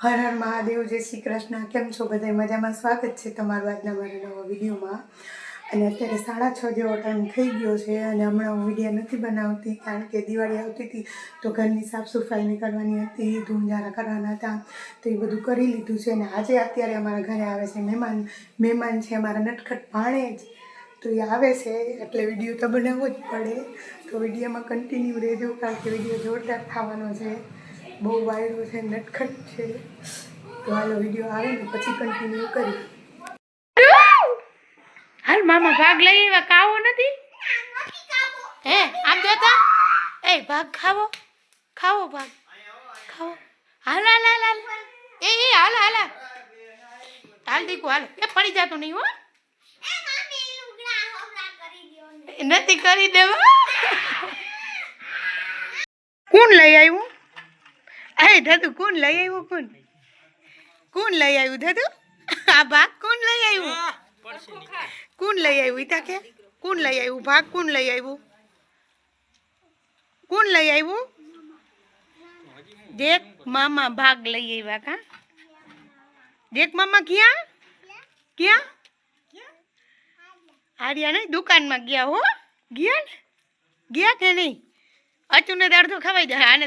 હર હર મહાદેવ, જય શ્રી કૃષ્ણ. કેમ છો બધા મજામાં? સ્વાગત છે તમારું આજના મારા નવા વિડીયોમાં. અને અત્યારે સાડા છ જેવો ટાઈમ થઈ ગયો છે અને હમણાં હું વીડિયો નથી બનાવતી કારણ કે દિવાળી આવતી હતી તો ઘરની સાફ સફાઈ કરવાની હતી ધૂમઝારા કરવાના હતા. તો એ બધું કરી લીધું છે અને આજે અત્યારે અમારા ઘરે આવે છે મહેમાન. મહેમાન છે અમારા નટખટ ભાણે જ. તો એ આવે છે એટલે વીડિયો તો બનાવવો જ પડે. તો વિડીયોમાં કન્ટિન્યુ રહેજો કારણ કે વીડિયો જોરદાર થવાનો છે. બહુ વાયરો છે, નટખટ છે. તો હાલો વીડિયો આવે ને પછી કન્ટિન્યુ કરી હાલ મામા ભાગ લઈ એવા ખાવો નથી? હે, આમ જોતા? એ, ભાગ ખાવો. ખાવો ભાગ. ખાવો. હાલ હાલ હાલ હાલ. એ એ, હાલ હાલ હાલ. દીકુ, હાલ. એ, પડી જતો નહીં, હો. નથી કરી દેવા. કોણ લઈ આવ્યું? એ કોણ લઈ આવ્યું કોણ? કોણ લઈ આવ્યું દાદુ આ ભાગ કોણ લઈ આવ્યું? કોણ લઈ આવ્યું? ઈતા કે? કોણ લઈ આવ્યું? ભાગ કોણ લઈ આવ્યું? કોણ લઈ આવ્યું? દેખ મામા ભાગ લઈ આવ્યા કા? દેખ મામા ક્યાં? ક્યાં? આર્યા નહીં દુકાનમાં ગયા હો. ગયા ને? ગયા કે નહીં? અચુને તો અડધો ખવાઈ જાય આને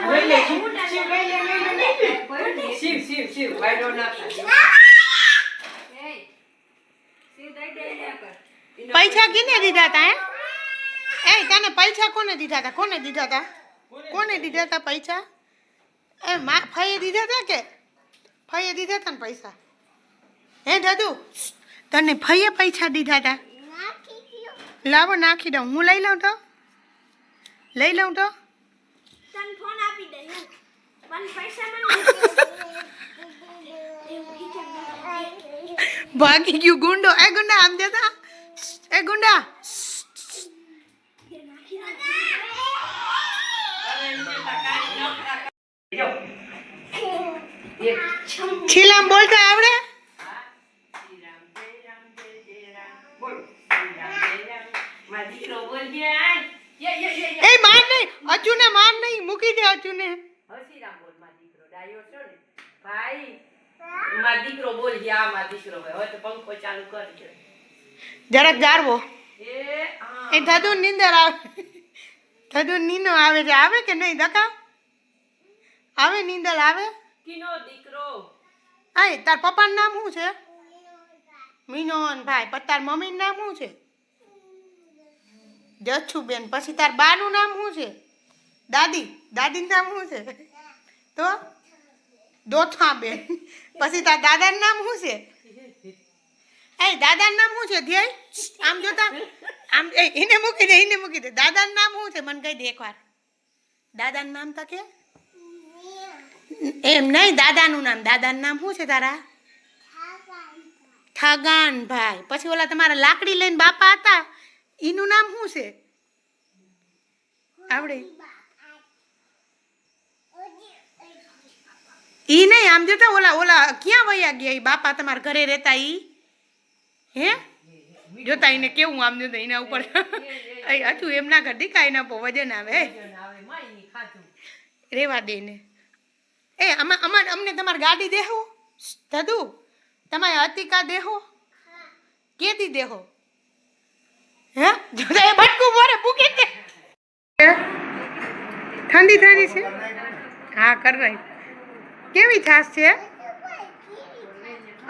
જ બછાડા શિવ શિવ શિવ વાયડો ના પૈસા કીને દીધા તા હે? એ તને પૈસા કોને દીધા તા? કોને દીધા તા? કોને દીધા? તા પૈસા? એ મા ફઈએ દીધા તા કે? ફઈએ દીધા તા ને પૈસા? હે દાદુ? તને ફઈએ પૈસા દીધા તા? લાવો નાખી દઉં. હું લઈ લઉં તો? લઈ લઉં તો? ભાગી ગયું ગુંડો. એ ગુંડા આમ જતા એ ગુંડા. છીલામ બોલતા આવડે? એ માર નહીં. અચુને માર નહીં. મૂકી દે અચુને હસીરામ બોલ માં છો ને ભાઈ માં દીકરો બોલજે આ માં દીકરો ભાઈ હવે તો પંખો ચાલુ કરજો જરાક જારવો. એ હા. એ દાદુ નીંદર આવે. દાદુ નીનો આવે છે. આવે કે નહીં? દકા આવે નીંદર આવે? કિનો દીકરો. આય તાર પપ્પાનું નામ શું છે? મીનોન ભાઈ. પછી તાર મમ્મીનું નામ શું છે? જચ્છુબેન. પછી તાર બાનું નામ શું છે? દાદી. દાદીનું નામ શું છે? તો? દોથાબેન. પછી તારા દાદાનું નામ શું છે? એ દાદાનું નામ શું છે, ધ્યેય? આમ જોતા? આમ એને મૂકી દે, એને મૂકી દે. દાદાનું નામ શું છે? મને કહી દે એકવાર. દાદાનું નામ તો કે એમ નહીં, દાદાનું નામ. દાદાનું નામ શું છે તારા? થગાન ભાઈ પછી ઓલા તમારા લાકડી લઈને બાપા હતા. એનું નામ શું છે? આવડે. ઈ નહીં આમ જોતા ઓલા ઓલા ક્યાં વયા ગયા એ બાપા તમારા ઘરે રહેતા ઈ? હે? જોતા એને કેવું આમ જોતા એના ઉપર. હજુ એમ ના કર દીકા એના પો વજન આવે રેવા દે ને એ આમાં અમાર અમને તમારી ગાડી દેહો. દાદુ તમારે અતિકા દેહો? કેદી દેહો? હે? જોતા એ બટકું મોરે દે ઠંડી ઠંડી છે? હા કર રહી. કેવી છાશ છે?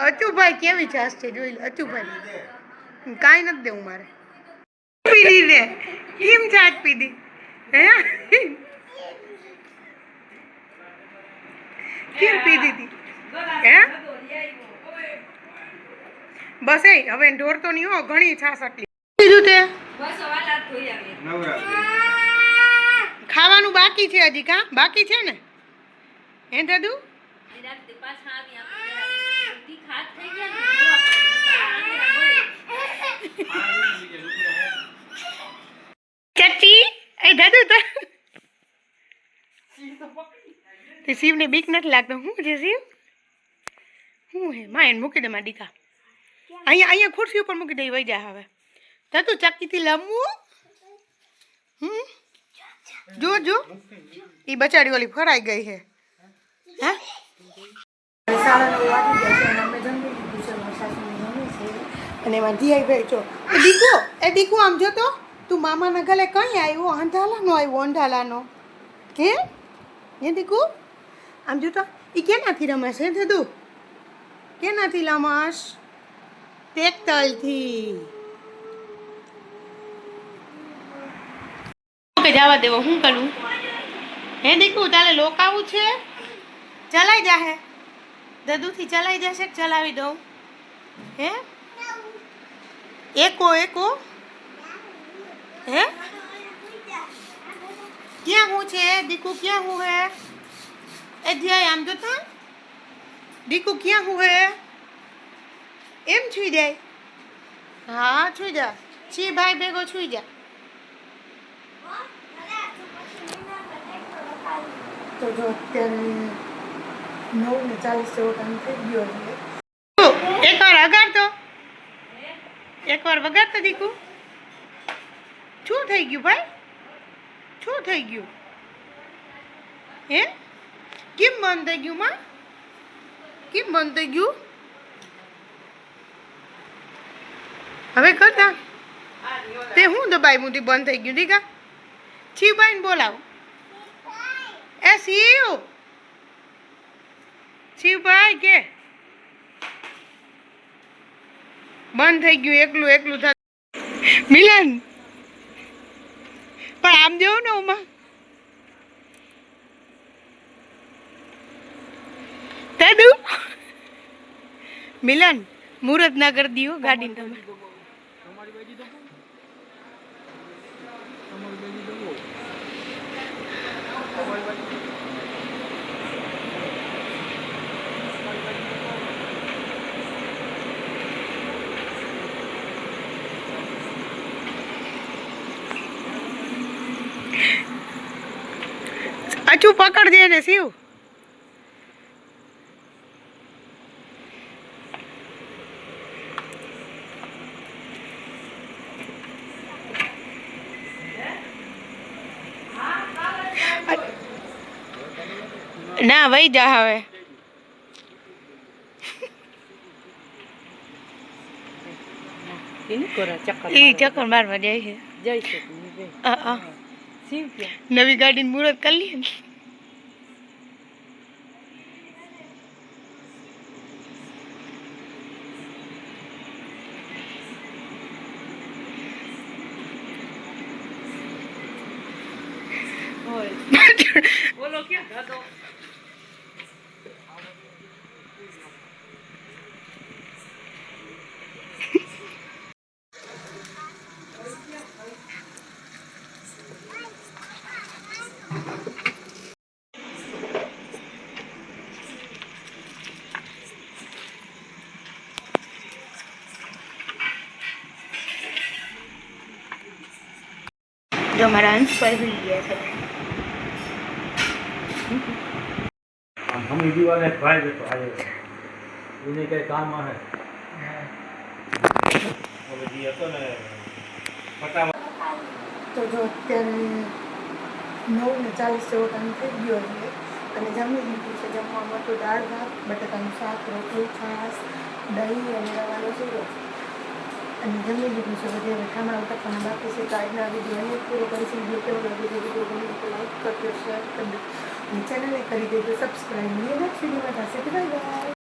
અચુભાઈ કેવી છાશ છે? જોઈ લે અચુભાઈ. કાંઈ નથી દેવું મારે. પીધી ને. કેમ છાશ પીધી? હે? કેમ પીધી હતી હે? બસ એ હવે ઢોર તો નહીં હો ઘણી છાશ આટલી. કીધું તે? ખાવાનું બાકી છે હજી કા? બાકી છે ને? હે દાદુ? ચચ્ચી એ દાદુ તો તે શિવને બીક નથી લાગતો હું છે શિવ હું હે માં એને મૂકી દે માં દીકા અહીંયા અહીંયા ખુરશી ઉપર મૂકી દે વઈ જા હવે દાદુ ચક્કીથી લમવું હમ જો જો એ બચાડી ઓલી ફરાઈ ગઈ છે હે અને એમાં ધીયાઈ ભાઈ જો, એ દીકુ એ દીકુ આમ જો તો તું મામાના ગલે કઈ આવ્યો? અંધાલાનો આવ્યો અંધાલાનો કે એ દીકુ આમ જો તો એ કેનાથી રમાશે છે થતું કેનાથી રમાશ? ટેક્ટરથી કે જવા દેવો, હું કરું? હે દીકુ તારે લોકાવું છે? ચલાઈ જાહે. દદુથી ચલાઈ જશે કે ચલાવી દઉં? હે? એકો એકો? હે? ક્યાં હું છે? દીકુ ક્યાં હું હે? એ ધ્યાય, આમ જોતા દીકુ ક્યાં હું હે? એમ છુઈ જાય. હા, છુઈ જા. છી ભાઈ ભેગો છુઈ જા. તો જો અત્યારે એકવાર વગાડતો? એકવાર વગાડતો દીકુ? શું થઈ ગયું ભાઈ? શું થઈ ગયું? હે? કેમ બંધ થઈ ગયું માં? કેમ બંધ થઈ ગયું? હવે કરતા? તે હું દબાઈ મુથી બંધ થઈ ગયું દીકા છીબાઈને બોલાવ. એ શિવ! શિવભાઈ કે? બંધ થઈ ગયું, એકલું એકલું થતું. મિલન! પણ આમ જેવું ને ઉમા? દાદુ મિલન મુહૂર્ત ના કરી દીઓ ગાડી તમે. અચું પકડજે ને શિવ. ના વહી જા હવે. ચક્કર મારવા જાય છે. નવી ગાડીની મુહૂર્ત કરી લઈએ બોલો ક્યાં દાદો જો મારા અંશ પર ભૂલી ગયા છે हम दीवार है फाइल तो आए इन्हें क्या काम है और ये तो ने फटाफट તો જો અત્યારે નવ ને ચાલીસ જેવો ટાઈમ થઈ ગયો છે અને જમી લીધું છે જમવામાં તો દાળ ભાત બટાકાનું શાક રોટલી છાશ દહીં અને રવાનો શીરો અને જમી લીધું છે બધે હવે ખાના ઉતરવાના બાકી છે તો આજના વિડીયો અહીં પૂરો કરીશું વિડીયો કેવો લાગે છે વિડીયો ગમે તો લાઈક કરજો શેર કરજો チャンネル借りていてサブスクライブ見えなくて今出せください。